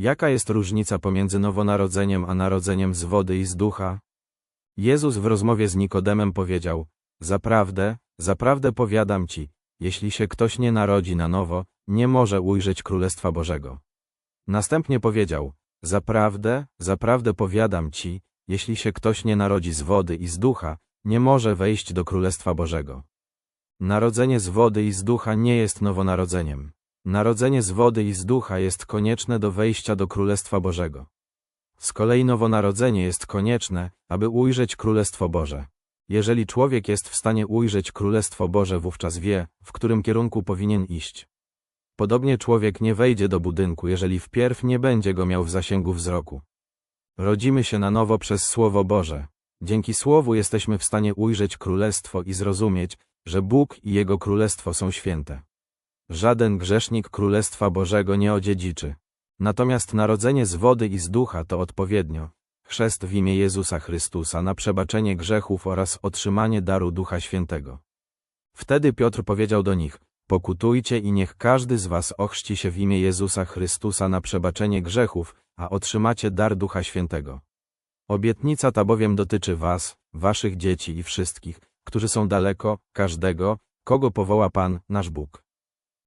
Jaka jest różnica pomiędzy nowonarodzeniem a narodzeniem z wody i z ducha? Jezus w rozmowie z Nikodemem powiedział, Zaprawdę, zaprawdę powiadam ci, jeśli się ktoś nie narodzi na nowo, nie może ujrzeć Królestwa Bożego. Następnie powiedział, Zaprawdę, zaprawdę powiadam ci, jeśli się ktoś nie narodzi z wody i z ducha, nie może wejść do Królestwa Bożego. Narodzenie z wody i z ducha nie jest nowonarodzeniem. Narodzenie z wody i z ducha jest konieczne do wejścia do Królestwa Bożego. Z kolei nowonarodzenie jest konieczne, aby ujrzeć Królestwo Boże. Jeżeli człowiek jest w stanie ujrzeć Królestwo Boże, wówczas wie, w którym kierunku powinien iść. Podobnie człowiek nie wejdzie do budynku, jeżeli wpierw nie będzie go miał w zasięgu wzroku. Rodzimy się na nowo przez Słowo Boże. Dzięki Słowu jesteśmy w stanie ujrzeć Królestwo i zrozumieć, że Bóg i Jego Królestwo są święte. Żaden grzesznik Królestwa Bożego nie odziedziczy. Natomiast narodzenie z wody i z ducha to odpowiednio chrzest w imię Jezusa Chrystusa na przebaczenie grzechów oraz otrzymanie daru Ducha Świętego. Wtedy Piotr powiedział do nich, pokutujcie i niech każdy z was ochrzci się w imię Jezusa Chrystusa na przebaczenie grzechów, a otrzymacie dar Ducha Świętego. Obietnica ta bowiem dotyczy was, waszych dzieci i wszystkich, którzy są daleko, każdego, kogo powoła Pan, nasz Bóg.